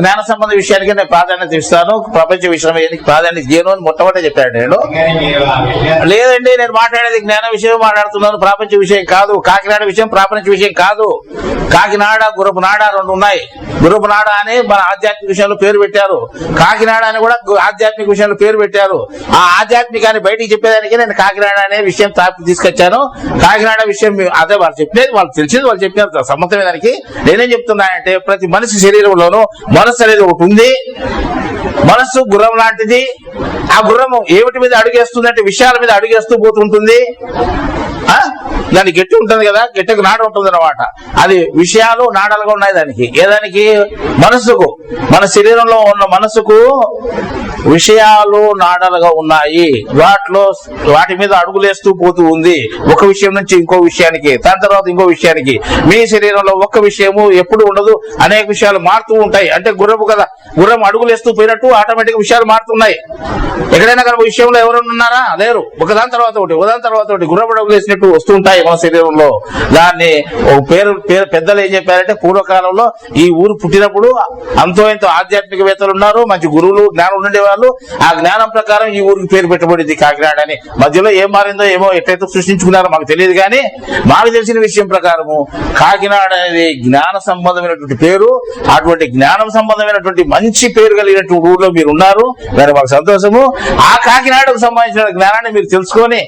జ్ఞాన సంబంధ విషయానికి నేను ప్రాధాన్యత ఇస్తాను. ప్రపంచ విషయానికి ప్రాధాన్యత ఇయ్యను అని మొట్టమొదటి చెప్పాడు నేను. లేదండి నేను మాట్లాడేది జ్ఞాన విషయం మాట్లాడుతున్నాను. ప్రపంచ విషయం కాదు. కాకినాడ విషయం ప్రపంచ విషయం కాదు. కాకినాడ గురపు నాడ రెండు ఉన్నాయి. గురుపునాడ అని మన ఆధ్యాత్మిక విషయంలో పేరు పెట్టారు. కాకినాడ అని కూడా ఆధ్యాత్మిక విషయంలో పేరు పెట్టారు. ఆ ఆధ్యాత్మికాన్ని బయటికి చెప్పేదానికి నేను కాకినాడ అనే విషయం తాపి తీసుకొచ్చాను. కాకినాడ విషయం అదే వాళ్ళు చెప్పేది వాళ్ళు తెలిసింది వాళ్ళు చెప్పిన సమ్మతమే దానికి. నేనేం చెప్తున్నా అంటే ప్రతి మనిషి శరీరంలోనూ మనస్సు అనేది ఒకటి ఉంది. మనస్సు గుర్రం లాంటిది. ఆ గుర్రం ఏమిటి మీద అడుగేస్తుంది అంటే విషయాల మీద అడుగేస్తూ పోతుంటుంది. ఆ? దానికి గట్టి ఉంటుంది కదా గట్టికి నాడ ఉంటుంది అనమాట అది విషయాలు నాడలుగా ఉన్నాయి దానికి. ఏ మనకి మనసుకు మన శరీరంలో ఉన్న మనసుకు విషయాలు నాడలుగా ఉన్నాయి. వాటిలో వాటి మీద అడుగులేస్తూ పోతూ ఉంది. ఒక విషయం నుంచి ఇంకో విషయానికి దాని తర్వాత ఇంకో విషయానికి. మీ శరీరంలో ఒక్క విషయము ఎప్పుడు ఉండదు. అనేక విషయాలు మారుతూ ఉంటాయి. అంటే గుర్రపు కదా గుర్రం అడుగులేస్తూ పోయినట్టు ఆటోమేటిక్ విషయాలు మారుతున్నాయి. ఎక్కడైనా కనుక విషయంలో ఎవరైనా ఉన్నారా? లేరు. ఒకదాని తర్వాత ఒకటి ఒకదాని తర్వాత ఒకటి. గుర్రపు అడుగులు వేసినట్టు వస్తూ ఉంటాయి మన శరీరంలో. దాన్ని పేరు పేరు పెద్దలు ఏం చెప్పారంటే పూర్వకాలంలో ఈ ఊరు పుట్టినప్పుడు అంతో ఎంతో ఆధ్యాత్మికవేత్తలు ఉన్నారు మంచి గురువులు జ్ఞానం ఉండేవాళ్ళు ఆ జ్ఞానం ప్రకారం ఈ ఊరికి పేరు పెట్టబడింది కాకినాడ అని. మధ్యలో ఏం మారిందో ఏమో ఎట్లయితే సృష్టించుకున్నారో మాకు తెలియదు కానీ మాకు తెలిసిన విషయం ప్రకారము కాకినాడ అనేది జ్ఞాన సంబంధమైనటువంటి పేరు. అటువంటి జ్ఞానం సంబంధమైనటువంటి మంచి పేరు కలిగినటువంటి ఊర్లో మీరు ఉన్నారు. మరి మాకు సంతోషము. ఆ కాకినాడకు సంబంధించిన జ్ఞానాన్ని మీరు తెలుసుకొని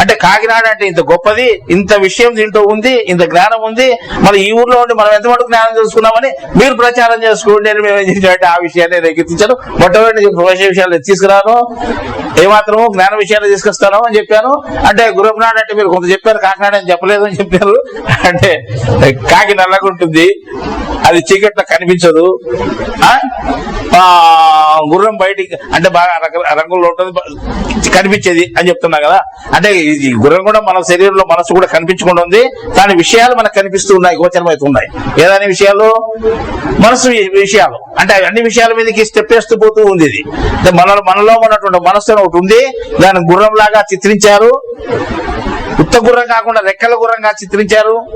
అంటే కాకినాడ అంటే ఇంత గొప్పది ఇంత విషయం దీంట్లో ఉంది ఇంత జ్ఞానం ఉంది. మరి ఈ ఊర్లో ఉండి మనం ఎంత మటుకు జ్ఞానం తెలుసుకున్నామని మీరు ప్రచారం చేసుకోండి అని మేము ఏం చేసామంటే ఆ విషయాన్ని రేకెత్తించాను మొట్టమొదటి ప్రవేశ విషయాలు తీసుకురాను. ఏమాత్రము జ్ఞాన విషయాలు తీసుకొస్తాను అని చెప్పాను. అంటే గురపునాడు అంటే మీరు కొంత చెప్పారు కాకినాడ అని చెప్పలేదు అని చెప్పారు. అంటే కాకి నల్లగా ఉంటుంది అది చీకట్లో కనిపించదు. ఆ? గుర్రం బయటికి అంటే బాగా రంగుల్లో ఉంటుంది కనిపించేది అని చెప్తున్నా కదా. అంటే ఇది గుర్రం కూడా మన శరీరంలో మనసు కూడా కనిపించకుండా ఉంది దాని విషయాలు మనకు కనిపిస్తూ ఉన్నాయి గోచరమవుతున్నాయి. ఏదైనా విషయాలు? మనసు విషయాలు. అంటే అన్ని విషయాల మీదకి స్టెప్ వేస్తూ పోతూ ఉంది ఇది. మనలో మనలో ఉన్నటువంటి మనస్సు ఒకటి ఉంది. దాని గుర్రం లాగా చిత్రించారు. ఉత్త గుర్రం కాకుండా రెక్కల గుర్రంగా చిత్రించారు.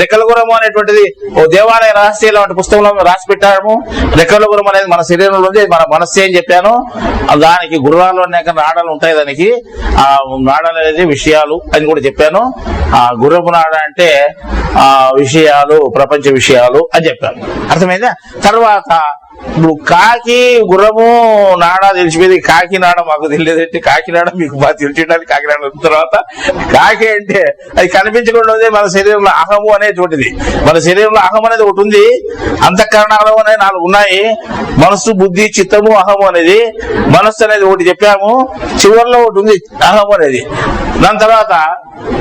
రెక్కల గుర్రము అనేటువంటిది ఓ దేవాలయ రహస్యాలు వంటి పుస్తకంలో రాసి పెట్టాము రెక్కల గురం అనేది మన శరీరంలో ఉంది మన మనస్సు అని చెప్పాను. దానికి గుర్రాలు అనేక నాడాలు ఉంటాయి దానికి. ఆ నాడాలు అనేది విషయాలు అని కూడా చెప్పాను. ఆ గుర్రపు నాడ అంటే ఆ విషయాలు ప్రపంచ విషయాలు అని చెప్పాను. అర్థమైందా? తర్వాత ఇప్పుడు కాకి గుర్రము నాడ తెలిసిపోయింది. కాకి నాడ మాకు తెలియదంటే కాకినాడ మీకు బాగా తెలిసిండాలి కాకినాడ తర్వాత. కాకి అంటే అది కనిపించకుండా ఉంది మన శరీరంలో అహము అనేటువంటిది మన శరీరంలో అహం అనేది ఒకటి ఉంది. అంతఃకరణాలు అనేది నాలుగు ఉన్నాయి. మనస్సు బుద్ధి చిత్తము అహము అనేది. మనస్సు అనేది ఒకటి చెప్పాము. చివరిలో ఒకటి ఉంది అహం అనేది. దాని తర్వాత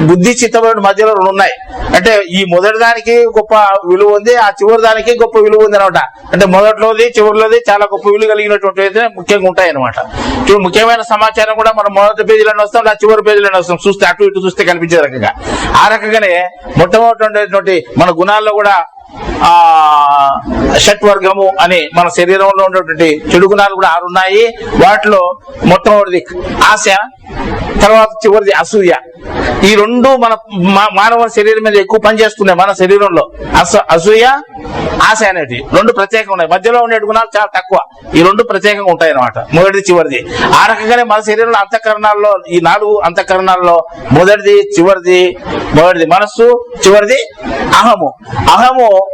బుద్ధి చిత్తం మధ్యలో రెండు ఉన్నాయి అంటే ఈ మొదటి దానికి గొప్ప విలువ ఉంది ఆ చివరి దానికి గొప్ప విలువ ఉంది అనమాట. అంటే మొదట్లోది చివరిలోది చాలా గొప్ప విలువ కలిగినటువంటి అయితే ముఖ్యంగా ఉంటాయి అనమాట ఇప్పుడు ముఖ్యమైన సమాచారం కూడా మనం మొదటి పేజీలోనే వస్తాం లేదా చివరి పేజీలోనే వస్తాం. చూస్తే అటు ఇటు చూస్తే కనిపించే రకంగా. ఆ రకంగానే మొట్టమొదటి మన గుణాల్లో కూడా ఆ షట్వర్గము అని మన శరీరంలో ఉన్నటువంటి చెడు గుణాలు కూడా ఆరు ఉన్నాయి. వాటిలో మొట్టమొదటిది ఆశ తర్వాత చివరిది అసూయ. ఈ రెండు మన మానవ శరీరం మీద ఎక్కువ పనిచేస్తున్నాయి మన శరీరంలో. అస అసూయ ఆశ అనేటి రెండు ప్రత్యేకంగా ఉన్నాయి. మధ్యలో ఉండే గుణాలు చాలా తక్కువ. ఈ రెండు ప్రత్యేకంగా ఉంటాయి అన్నమాట మొదటిది చివరిది. ఆ రకంగానే మన శరీరంలో అంతఃకరణాల్లో ఈ నాలుగు అంతఃకరణాల్లో మొదటిది చివరిది మొదటిది మనస్సు చివరిది అహము. అహము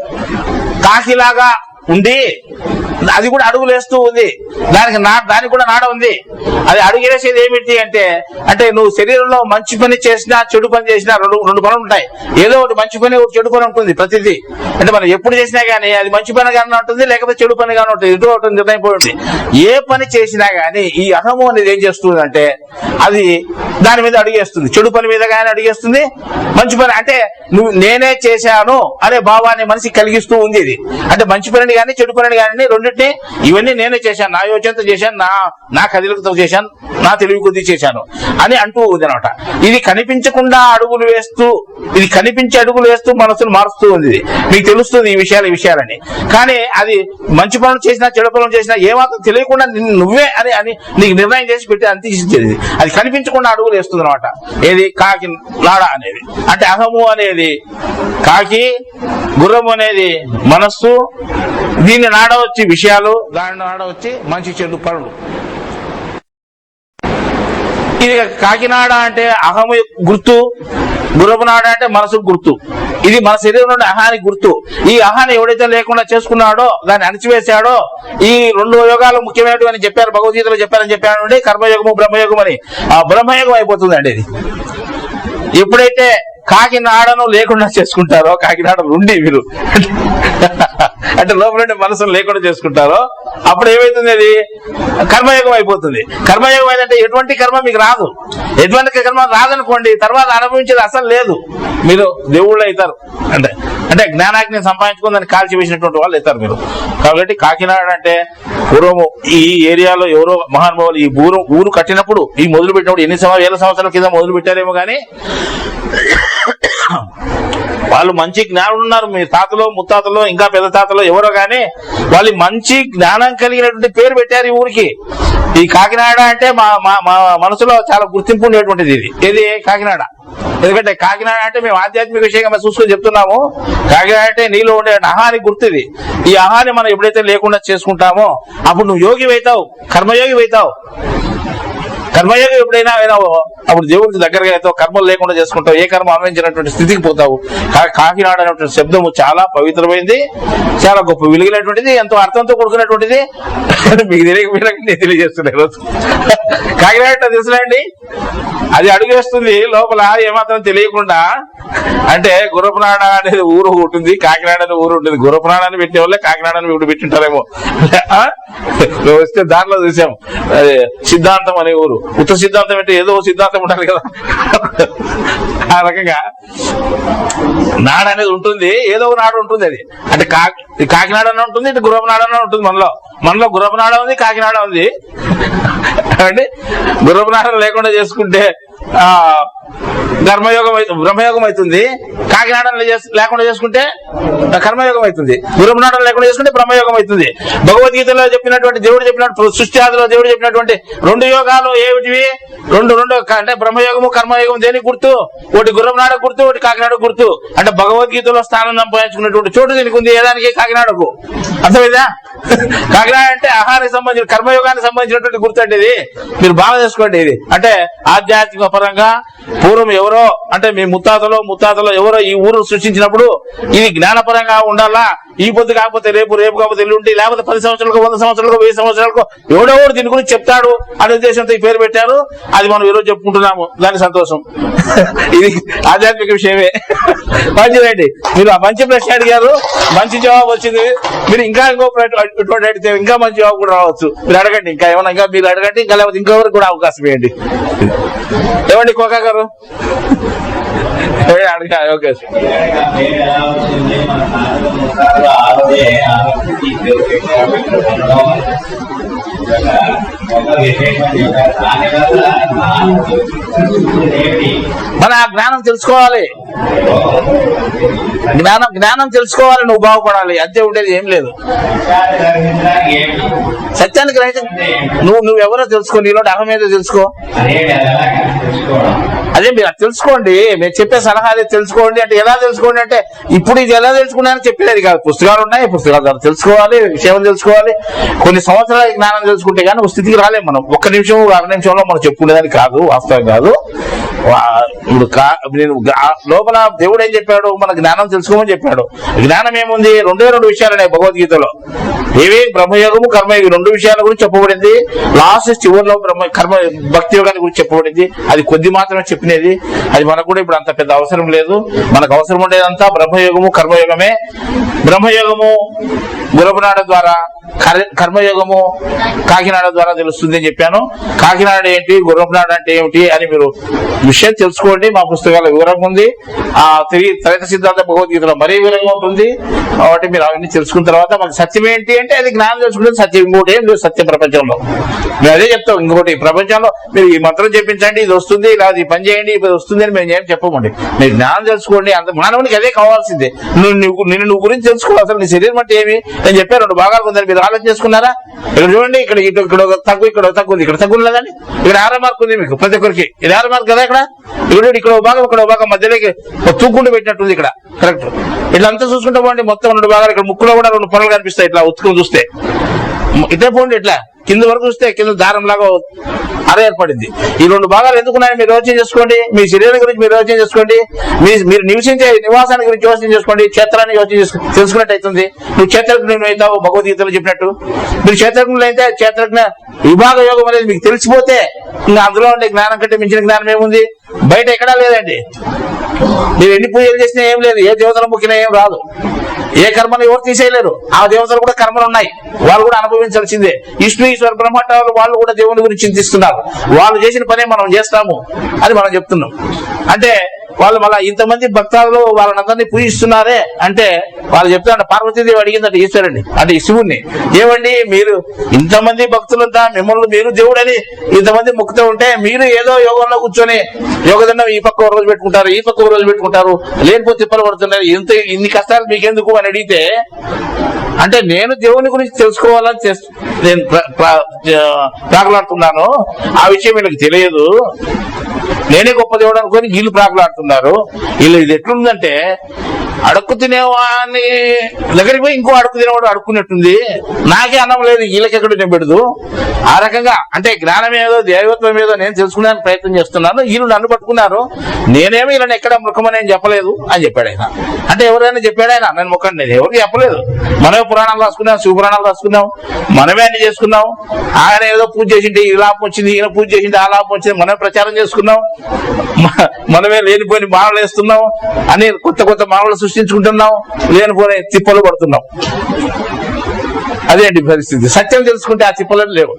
కాకిలాగా ఉంది. అది కూడా అడుగులు వేస్తూ ఉంది. దానికి నా దానికి కూడా నాడ ఉంది. అది అడుగులేసేది ఏమిటి అంటే అంటే నువ్వు శరీరంలో మంచి పని చేసినా చెడు పని చేసినా రెండు రెండు పనులు ఉంటాయి. ఏదో ఒకటి మంచి పని ఒకటి చెడు పని ఉంటుంది ప్రతిదీ. అంటే మనం ఎప్పుడు చేసినా గానీ అది మంచి పని కానీ ఉంటుంది లేకపోతే చెడు పని కానీ ఉంటుంది. ఇటు ఒకటి నిర్ణయం పోయి ఉంటుంది. ఏ పని చేసినా గానీ ఈ అహము అనేది ఏం చేస్తుంది అంటే అది దాని మీద అడిగేస్తుంది. చెడు పని మీద కానీ అడిగేస్తుంది. మంచి పని అంటే నువ్వు నేనే చేశాను అనే భావాన్ని మనిషి కలిగిస్తూ ఉంది ఇది. అంటే మంచి పనిని కానీ చెడు పనిని కానీ రెండింటిని ఇవన్నీ నేనే చేశాను. నా యోచనతో చేశాను నా నా కదిలికతో చేశాను నా తెలివి కొద్ది చేశాను అని అంటూ ఉంది అనమాట ఇది కనిపించకుండా అడుగులు వేస్తూ ఇది కనిపించే అడుగులు వేస్తూ మనసును మారుస్తూ ఉంది ఇది. మీకు తెలుస్తుంది ఈ విషయాలు ఈ విషయాలని కానీ అది మంచి పనులు చేసినా చెడు పనులు చేసినా ఏమాత్రం తెలియకుండా నువ్వే అని అని నీకు నిర్ణయం చేసి పెట్టి అందించేది అది కనిపించకుండా అడుగు అడుగులు వేస్తుంది అనమాట ఏది? కాకి నాడ అనేది. అంటే అహము అనేది కాకి గుర్రం అనేది మనస్సు దీన్ని నాడ వచ్చి విషయాలు దాని నాడ వచ్చి మంచి చెడు పనులు. ఇది కాకినాడ అంటే అహము గుర్తు గుర్రపునాడ అంటే మనసు గుర్తు. ఇది మన శరీరం నుండి అహానికి గుర్తు. ఈ అహాన్ని ఎవడైతే లేకుండా చేసుకున్నాడో దాన్ని అణిచివేశాడో ఈ రెండు యోగాలు ముఖ్యమైనటువంటి చెప్పారు భగవద్గీతలో చెప్పారని చెప్పానండి కర్మయోగము బ్రహ్మయోగం అని. ఆ బ్రహ్మయోగం అయిపోతుందండి ఇది. ఎప్పుడైతే కాకినాడను లేకుండా చేసుకుంటారో కాకినాడ నుండి వీరు అంటే లోపల మనసును లేకుండా చేసుకుంటారో అప్పుడు ఏమైతుంది అది? కర్మయోగం అయిపోతుంది. కర్మయోగం ఏంటంటే ఎటువంటి కర్మ మీకు రాదు. ఎటువంటి కర్మ రాదనుకోండి తర్వాత అనుభవించేది అసలు లేదు. మీరు దేవుళ్ళు అవుతారు. అంటే అంటే జ్ఞానాగ్ని సంపాదించుకుందని కాల్చి వేసినటువంటి వాళ్ళు అవుతారు మీరు. కాబట్టి కాకినాడ అంటే పూర్వము ఈ ఏరియాలో ఎవరో మహానుభావులు ఈ ఊరు ఊరు కట్టినప్పుడు ఈ మొదలు పెట్టినప్పుడు ఎన్ని సంవత్సరాలు వేల సంవత్సరాల కింద మొదలు పెట్టారేమో కానీ వాళ్ళు మంచి జ్ఞానం ఉన్నారు. మీ తాతలో ముత్తాతలో ఇంకా పెద్ద తాతలో ఎవరో గానీ వాళ్ళు మంచి జ్ఞానం కలిగినటువంటి పేరు పెట్టారు ఈ ఊరికి. ఈ కాకినాడ అంటే మా మా- మా మనసులో చాలా గుర్తింపు ఉండేటువంటిది ఇది. ఇది కాకినాడ. ఎందుకంటే కాకినాడ అంటే మేము ఆధ్యాత్మిక విషయంగా మేము చూసుకొని చెప్తున్నాము. కాకినాడ అంటే నీలో ఉండే అహాని గుర్తుది. ఈ అహాని మనం ఎప్పుడైతే లేకుండా చేసుకుంటామో అప్పుడు నువ్వు యోగి అవుతావు కర్మయోగి అవుతావు. కర్మయోగం ఎప్పుడైనా అయినా అప్పుడు దేవుడికి దగ్గరగా అవుతావు కర్మలు లేకుండా చేసుకుంటావు ఏ కర్మ అనుభవించినటువంటి స్థితికి పోతావు. కాకినాడ అనేటువంటి శబ్దము చాలా పవిత్రమైంది చాలా గొప్ప వెలుగునటువంటిది ఎంతో అర్థంతో కూడుకున్నటువంటిది. మీకు తెలియక నేను తెలియజేస్తున్నాను కాకినాడ అంటే తెలుసునండి అది అడుగేస్తుంది లోపల ఏమాత్రం తెలియకుండా. అంటే గురపునాడ అనేది ఊరు ఉంటుంది కాకినాడ అనే ఊరు ఉంటుంది. గుర్రపునాడ అని పెట్టే వాళ్ళే కాకినాడ అని ఇప్పుడు పెట్టింటారేమో. ఆ? వస్తే దాంట్లో చూసాం. అదే సిద్ధాంతం అనే ఊరు. ఉత్త సిద్ధాంతం అంటే ఏదో సిద్ధాంతం ఉండాలి కదా. ఆ రకంగా నాడు అనేది ఉంటుంది ఏదో ఒక నాడు ఉంటుంది అది. అంటే కాకి కాకినాడ అని ఉంటుంది ఇటు గుర్రపునాడ అని ఉంటుంది మనలో. మనలో గుర్రపునాడ ఉంది కాకినాడ ఉంది. అంటే గుర్రపునాడ లేకుండా చేసుకుంటే ఆ కర్మయోగం బ్రహ్మయోగం అవుతుంది. కాకినాడ లేకుండా చేసుకుంటే కర్మయోగం అవుతుంది. గురుమనాటం లేకుండా చేసుకుంటే బ్రహ్మయోగం అవుతుంది. భగవద్గీతలో చెప్పినటువంటి దేవుడు చెప్పినటువంటి సృష్టి ఆదిలో దేవుడు చెప్పినటువంటి రెండు యోగాలు ఏమిటివి? రెండు రెండు అంటే బ్రహ్మయోగము కర్మయోగం దేనికి గుర్తు? ఒకటి గుర్రంనాడ గుర్తు ఒకటి కాకినాడ గుర్తు. అంటే భగవద్గీతలో స్థానం సంపాదించుకున్నటువంటి చోటు దీనికి ఉంది. ఏదానికి? కాకినాడకు. అర్థమైందా? కాకినాడ అంటే ఆహారానికి సంబంధించిన కర్మయోగానికి సంబంధించినటువంటి గుర్తు అంటే ఇది. మీరు బాగా చేసుకోండి ఇది. అంటే ఆధ్యాత్మిక పరంగా పూర్వం ఎవరో అంటే మీ ముత్తాతలో ముత్తాతలో ఎవరో ఈ ఊరు సృష్టించినప్పుడు ఇది జ్ఞానపరంగా ఉండాలా? ఈ పొద్దు కాకపోతే రేపు రేపు కాకపోతే ఎల్లుండి లేకపోతే పది సంవత్సరాలకు వంద సంవత్సరాలకు వెయ్యి సంవత్సరాలకు ఎవడో దీని గురించి చెప్తాడు అనే ఉద్దేశంతో ఈ పేరు పెట్టారు. అది మనం ఈరోజు చెప్పుకుంటున్నాము. దాని సంతోషం. ఇది ఆధ్యాత్మిక విషయమే. మంచిదండి మీరు మంచి ప్రశ్న అడిగారు. మంచి జవాబు వచ్చింది. మీరు ఇంకా ఇంకో ప్రశ్న ఇటువంటి అడిగితే ఇంకా మంచి జవాబు కూడా రావచ్చు. మీరు అడగండి ఇంకా ఏమన్నా ఇంకా మీరు అడగండి ఇంకా లేకపోతే ఇంకొకరికి కూడా అవకాశం ఇవ్వండి. ఏమండి కోకా గారు ఏ, అడగా ఓకే మన ఆ జ్ఞానం తెలుసుకోవాలి. జ్ఞానం జ్ఞానం తెలుసుకోవాలి నువ్వు బాగుపడాలి. అంతే ఉండేది ఏం లేదు. సత్యాన్ని గ్రహించ నువ్వు నువ్వు ఎవరో తెలుసుకో నీలో అర్హం ఏదో తెలుసుకో. అదే మీరు తెలుసుకోండి. మీరు చెప్పే సలహా అదే తెలుసుకోండి అంటే ఎలా తెలుసుకోండి అంటే ఇప్పుడు ఇది ఎలా తెలుసుకున్నానని చెప్పేది కాదు. పుస్తకాలు ఉన్నాయి పుస్తకాలు తెలుసుకోవాలి విషయం తెలుసుకోవాలి. కొన్ని సంవత్సరాల జ్ఞానం తెలుసుకుంటే కానీ స్థితికి స్థితికి రాలేము మనం? ఒక్క నిమిషం అర నిమిషంలో మనం చెప్పుకునేదానికి కాదు వాస్తవం కాదు. ఇప్పుడు నేను లోపల దేవుడు ఏం చెప్పాడు? మన జ్ఞానం తెలుసుకోమని చెప్పాడు. జ్ఞానం ఏముంది? రెండే రెండు విషయాలు భగవద్గీతలో. ఏవి? బ్రహ్మయోగము కర్మయోగం రెండు విషయాల గురించి చెప్పబడింది. లాస్ట్ చివరిలో బ్రహ్మ కర్మ భక్తి యోగాన్ని గురించి చెప్పబడింది. అది కొద్ది మాత్రమే చెప్పినది. అది మనకు కూడా ఇప్పుడు అంత పెద్ద అవసరం లేదు. మనకు అవసరం ఉండేదంతా బ్రహ్మయోగము కర్మయోగమే. బ్రహ్మయోగము గురపునాడ ద్వారా కర్మయోగము కాకినాడ ద్వారా తెలుస్తుంది అని చెప్పాను. కాకినాడ ఏంటి గుర్రపునాడ అంటే ఏమిటి అని మీరు విషయం తెలుసుకోండి. మా పుస్తకాల వివరంగా ఉంది. ఆ తిరిగి త్రైత సిద్ధాంత భగవద్గీతలో మరీ వివరంగా ఉంటుంది. కాబట్టి మీరు అవన్నీ తెలుసుకున్న తర్వాత మాకు సత్యం ఏంటి అంటే అది జ్ఞానం తెలుసుకుంటే సత్యం ఇంకోటి ఏం లేదు సత్యం ప్రపంచంలో. మేము అదే చెప్తాం ఇంకోటి ప్రపంచంలో మీరు ఈ మంత్రం చెప్పించండి ఇది వస్తుంది లేదా ఈ పని చేయండి ఇది వస్తుంది అని మేము ఏం చెప్పమండి. మీరు జ్ఞానం తెలుసుకోండి అంత మానవునికి అదే కావాల్సిందే. నువ్వు నువ్వు నిన్ను నువ్వు గురించి తెలుసుకో అసలు నీ శరీరం అంటే ఏమి? నేను చెప్పాను రెండు భాగాలు ఉందని మీరు ఆలోచన చేసుకున్నారా ఇక్కడ చూడండి ఇక్కడ ఇటు ఇక్కడ తగ్గు ఇక్కడ ఒక తగ్గు ఉంది ఇక్కడ తగ్గు లేదండి ఇక్కడ ఆరో మార్క్ ఉంది మీకు ప్రతి ఒక్కరికి. ఇది ఆరో మార్క్ కదా ఇక్కడ? ఇక్కడ చూడండి, ఇక్కడ భాగం ఇక్కడ భాగం మధ్యలోకి ఒక పెట్టినట్టుంది ఇక్కడ. కరెక్ట్ ఇట్లా అంతా చూసుకుంటా పోండి మొత్తం రెండు భాగాలు ఇక్కడ ముక్కులో కూడా రెండు పొరలు కనిపిస్తాయి ఇట్లా ఉత్తుకుని చూస్తే. ఇదే పోండి ఇట్లా. కింద వరకు చూస్తే కింద దారం లాగా అర ఏర్పడింది. ఈ రెండు భాగాలు ఎందుకున్నాయని మీరు యోచన చేసుకోండి. మీ శరీరం గురించి మీరు యోచన చేసుకోండి. మీ మీరు నివసించే నివాసాన్ని గురించి యోచన చేసుకోండి. క్షేత్రాన్ని యోచన తెలుసుకున్నట్టు అవుతుంది. నువ్వు క్షేత్రజ్ఞుడు అవుతావు భగవద్గీతలో చెప్పినట్టు. మీరు క్షేత్రజ్ఞులు అయితే క్షేత్రజ్ఞ విభాగ యోగం అనేది మీకు తెలిసిపోతే ఇంకా అందులో ఉండే జ్ఞానం కంటే మించిన జ్ఞానం ఏముంది? బయట ఎక్కడా లేదండి. మీరు ఎన్ని పూజలు చేసినా ఏం లేదు. ఏ దేవతలు మొక్కినా ఏం రాదు. ఏ కర్మను ఎవరు తీసేయలేరు. ఆ దేవతలు కూడా కర్మలు ఉన్నాయి. వాళ్ళు కూడా అనుభవించాల్సిందే. విష్ణు ఈశ్వర బ్రహ్మటాలు వాళ్ళు కూడా దేవుని గురించి చింతిస్తున్నారు. వాళ్ళు చేసిన పనే మనం చేస్తాము అని మనం చెప్తున్నాం. అంటే వాళ్ళు మళ్ళీ ఇంతమంది భక్తాలు వాళ్ళని పూజిస్తున్నారే అంటే వాళ్ళు చెప్తారు పార్వతీదేవి అడిగిందంటే ఈశ్వరుడిని అంటే ఈ శివుణ్ణి. ఏమండి మీరు ఇంతమంది భక్తులంతా మిమ్మల్ని మీరు దేవుడని ఇంతమంది మొక్కుతూ ఉంటే మీరు ఏదో యోగంలో కూర్చొని యోగదండం ఈ పక్క రోజు పెట్టుకుంటారు ఈ పక్క రోజు పెట్టుకుంటారు లేనిపోతే తిప్పలు పడుతున్నారు ఇంత ఇన్ని కష్టాలు మీకెందుకు అని అడిగితే అంటే నేను దేవుని గురించి తెలుసుకోవాలని చేస్తు- నేను ప్ర- ఆ, ప్రాకులాడుతున్నాను. ఆ విషయం వీళ్ళకి తెలియదు. నేనే గొప్ప దేవుడు అనుకొని వీళ్ళు ప్రాకులాడుతున్నారు. ఉన్నారు. వీళ్ళు ఇది ఎట్లుందంటే అడుక్కు తినేవాడిని. దగ్గరికి పోయి ఇంకో అడుక్కు తినేవాడు అడుక్కున్నట్టుంది. నాకే అన్నం లేదు వీళ్ళకి ఎక్కడ నేను పెడదు. ఆ రకంగా అంటే జ్ఞానం ఏదో దైవత్వం ఏదో నేను తెలుసుకునే ప్రయత్నం చేస్తున్నాను. వీళ్ళు నన్ను పట్టుకున్నారు. నేనేమి వీళ్ళని ఎక్కడ ముఖమని ఏం చెప్పలేదు అని చెప్పాడు ఆయన. అంటే ఎవరైనా చెప్పాడు ఆయన నేను ముఖం నేను ఎవరికి చెప్పలేదు. మనమే పురాణాలు రాసుకున్నాం శివ పురాణాలు రాసుకున్నాం. మనమే అన్ని చేసుకున్నాం. ఆయన ఏదో పూజ చేసింటే ఈ లాభం వచ్చింది ఈయన పూజ చేసింటే ఆ లాభం వచ్చింది. మనమే ప్రచారం చేసుకున్నాం. మనమే లేనిపోయిన మానవులు వేస్తున్నాం అని కొత్త కొత్త మానవులు సృష్టించుకుంటున్నాం లేనిపోయిన తిప్పలు పడుతున్నాం అదేంటి పరిస్థితి? సత్యం తెలుసుకుంటే ఆ తిప్పలు లేవు.